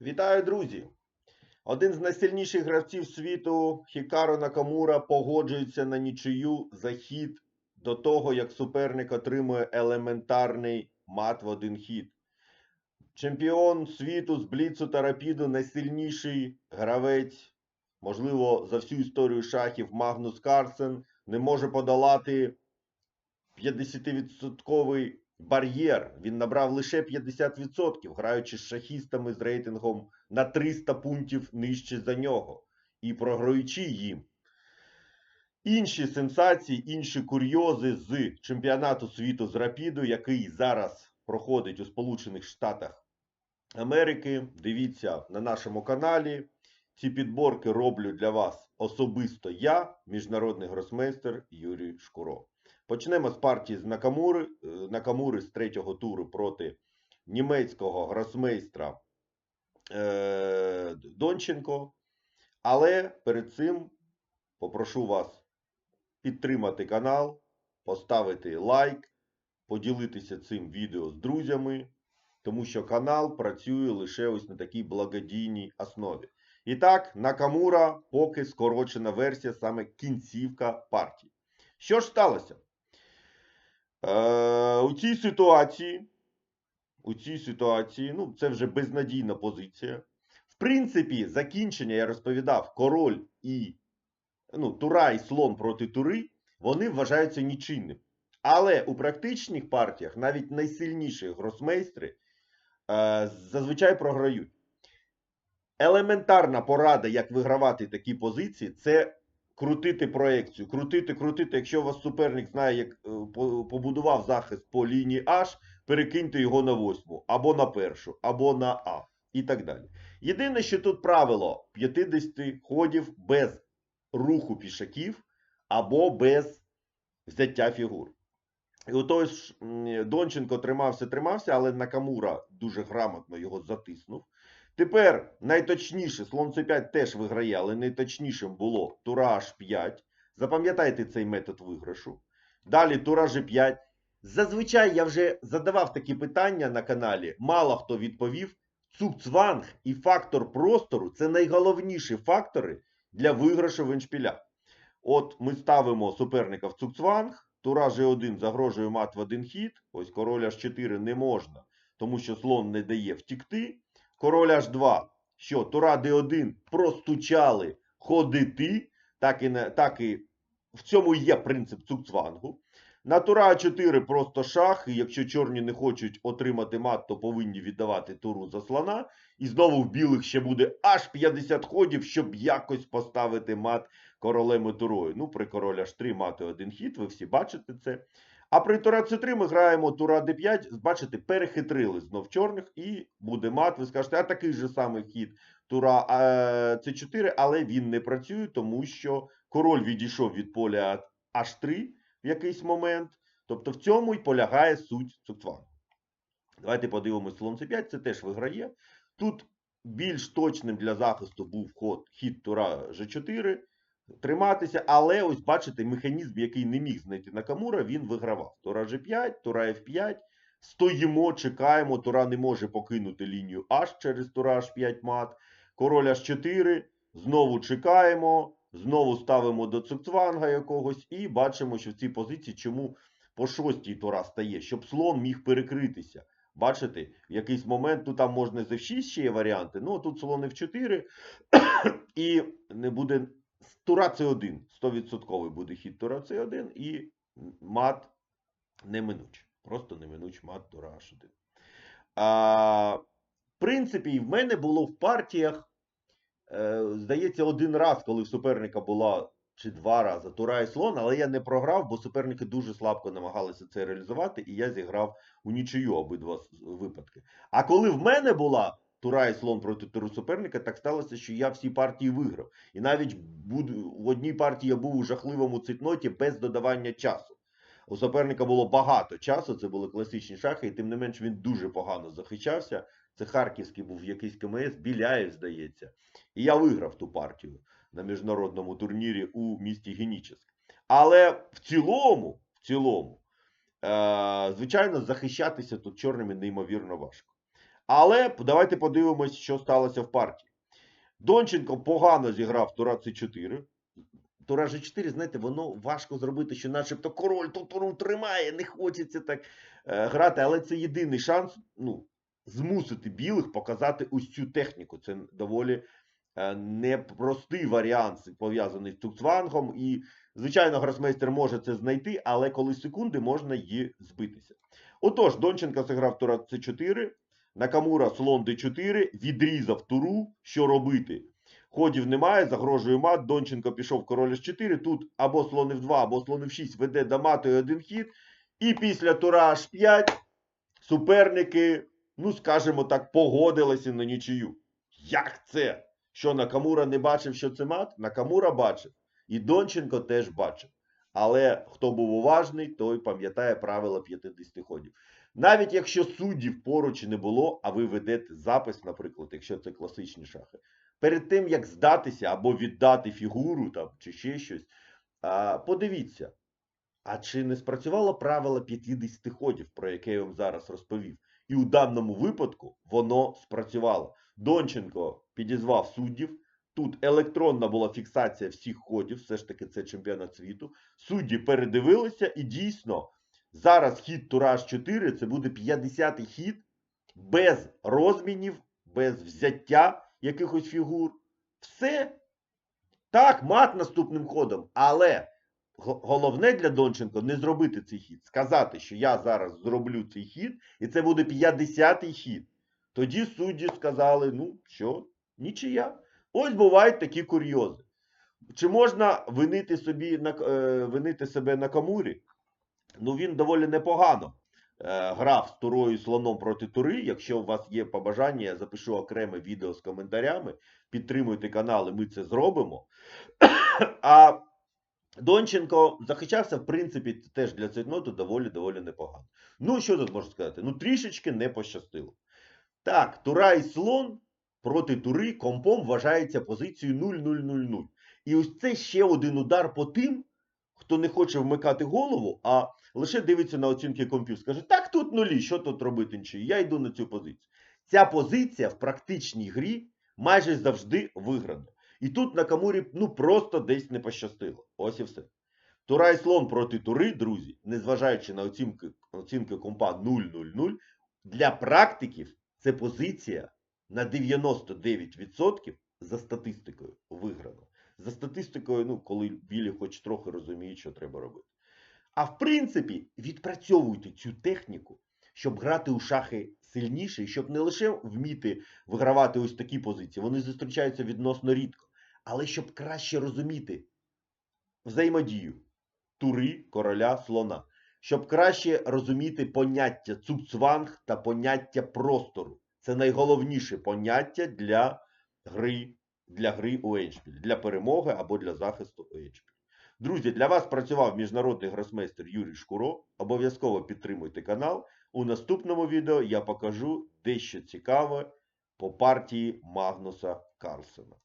Вітаю, друзі! Один з найсильніших гравців світу Хікаро Накамура погоджується на нічию за хід до того, як суперник отримує елементарний мат в один хід. Чемпіон світу з Бліцу та Рапіду найсильніший гравець, можливо, за всю історію шахів Магнус Карсен не може подолати 50% бар'єр. Він набрав лише 50%, граючи з шахістами з рейтингом на 300 пунктів нижче за нього і програючи їм. Інші сенсації, інші курйози з чемпіонату світу з Рапіду, який зараз проходить у Сполучених Штатах Америки. Дивіться на нашому каналі. Ці підборки роблю для вас особисто я, міжнародний гросмейстер Юрій Шкуро. Почнемо з партії з Накамури, е, Накамури з третього туру проти німецького гросмейстра е, Донченко. Але перед цим попрошу вас підтримати канал, поставити лайк, поділитися цим відео з друзями, тому що канал працює лише ось на такій благодійній основі. І так, Накамура поки скорочена версія, саме кінцівка партії. Що ж сталося? Е, у цій ситуації, у цій ситуації, ну, це вже безнадійна позиція. В принципі, закінчення, я розповідав, король і ну, тура і слон проти тури, вони вважаються нічийним. Але у практичних партіях навіть найсильніші гросмейстри е, зазвичай програють. Елементарна порада, як вигравати такі позиції, це крутити проекцію. Крутити, крутити. Якщо у вас суперник знає, як е, побудував захист по лінії H, перекиньте його на восьму, або на першу, або на А. І так далі. Єдине, що тут правило 50 ходів без руху пішаків або без взяття фігур. І отой ж м, Донченко тримався, тримався, але Накамура дуже грамотно його затиснув. Тепер найточніше, слон c5 теж виграє, але найточнішим було тура h5. Запам'ятайте цей метод виграшу. Далі тура g5. Зазвичай я вже задавав такі питання на каналі. Мало хто відповів. Цукцванг і фактор простору це найголовніші фактори для виграшу в еншпілях. От ми ставимо суперника в цукцванг, тура G1 загрожує мат в один хід. Ось король H4 не можна, тому що слон не дає втікти. Король H2, що тура D1 простучали ходити, так і, не, так і в цьому є принцип цукцвангу. На тура А4 просто шах, і якщо чорні не хочуть отримати мат, то повинні віддавати туру за слона. І знову в білих ще буде аж 50 ходів, щоб якось поставити мат королем і турою. Ну, при король H3 мати один хід, ви всі бачите це. А при тура С3 ми граємо тура Д5, бачите, перехитрили знов чорних, і буде мат. Ви скажете, а такий же самий хід тура С4, але він не працює, тому що король відійшов від поля H3 в якийсь момент. Тобто в цьому й полягає суть цукцвангу. Давайте подивимось слон С5, це теж виграє. Тут більш точним для захисту був хід тура G4 триматися, але ось бачите, механізм, який не міг знайти Накамура, він вигравав. Тура G5, тура F5. Стоїмо, чекаємо. Тура не може покинути лінію H через тура H5 мат. Король H4. Знову чекаємо. Знову ставимо до цукцванга якогось і бачимо, що в цій позиції чому по шостій тура стає, щоб слон міг перекритися. Бачите, в якийсь момент тут там можна з F6 ще є варіанти. Ну тут слон F4 і не буде Тура С1, 100% буде хід Тура С1 і мат неминуч. Просто неминуч мат Тура H1. А, в принципі, в мене було в партіях, е, здається, один раз, коли в суперника була чи два рази Тура і слон, але я не програв, бо суперники дуже слабко намагалися це реалізувати, і я зіграв у нічию обидва випадки. А коли в мене була Тура і слон проти туру суперника, так сталося, що я всі партії виграв. І навіть в одній партії я був у жахливому цитноті без додавання часу. У суперника було багато часу, це були класичні шахи, і тим не менш він дуже погано захищався. Це Харківський був якийсь КМС, Біляєв, здається. І я виграв ту партію на міжнародному турнірі у місті Генічеськ. Але в цілому, в цілому, е, звичайно, захищатися тут чорними неймовірно важко. Але давайте подивимось, що сталося в партії. Донченко погано зіграв Тура С4. Тура G4, знаєте, воно важко зробити, що начебто король ту туру тримає, не хочеться так е, грати, але це єдиний шанс ну, змусити білих показати ось цю техніку. Це доволі е, непростий варіант, пов'язаний з цукцвангом. І, звичайно, гросмейстер може це знайти, але коли секунди можна її збитися. Отож, Донченко зіграв Тура С4, Накамура слон Д4, відрізав туру. Що робити? Ходів немає, загрожує мат. Донченко пішов король H4. Тут або слон F2, або слон F6 веде до мату і один хід. І після тура H5 суперники, ну скажімо так, погодилися на нічию. Як це? Що Накамура не бачив, що це мат? Накамура бачив. І Донченко теж бачив. Але хто був уважний, той пам'ятає правила 50 ходів. Навіть якщо суддів поруч не було, а ви ведете запис, наприклад, якщо це класичні шахи, перед тим як здатися або віддати фігуру там, чи ще щось, подивіться, а чи не спрацювало правило 50 ходів, про яке я вам зараз розповів? І у даному випадку воно спрацювало. Донченко підізвав суддів. Тут електронна була фіксація всіх ходів, все ж таки це чемпіонат світу. Судді передивилися, і дійсно зараз хід Тураж 4 це буде 50-й хід без розмінів, без взяття якихось фігур. Все. Так, мат наступним ходом. Але головне для Донченко не зробити цей хід. Сказати, що я зараз зроблю цей хід, і це буде 50-й хід. Тоді судді сказали: ну що, нічия. Ось бувають такі курйози. Чи можна винити, собі е, винити себе на камурі? Ну, він доволі непогано е, грав з турою слоном проти тури. Якщо у вас є побажання, я запишу окреме відео з коментарями. Підтримуйте канал, і ми це зробимо. А Донченко захищався, в принципі, теж для цейтноту доволі доволі непогано. Ну, що тут можна сказати? Ну, трішечки не пощастило. Так, тура і слон проти тури компом вважається позицією 0-0-0-0. І ось це ще один удар по тим, хто не хоче вмикати голову, а лише дивиться на оцінки компів. Скаже, так тут нулі, що тут робити нічого? Я йду на цю позицію. Ця позиція в практичній грі майже завжди виграна. І тут на Камурі ну просто десь не пощастило. Ось і все. Тура слон проти тури, друзі, незважаючи на оцінки, оцінки компа 0-0-0, для практиків це позиція на 99% за статистикою виграна. За статистикою, ну, коли білі хоч трохи розуміють, що треба робити. А в принципі, відпрацьовуйте цю техніку, щоб грати у шахи сильніше, щоб не лише вміти вигравати ось такі позиції, вони зустрічаються відносно рідко, але щоб краще розуміти взаємодію тури, короля, слона, щоб краще розуміти поняття цуцванг та поняття простору. Це найголовніше поняття для гри, для гри у Еншпіль, для перемоги або для захисту у Еншпіль. Друзі, для вас працював міжнародний гросмейстер Юрій Шкуро. Обов'язково підтримуйте канал. У наступному відео я покажу дещо цікаве по партії Магнуса Карлсена.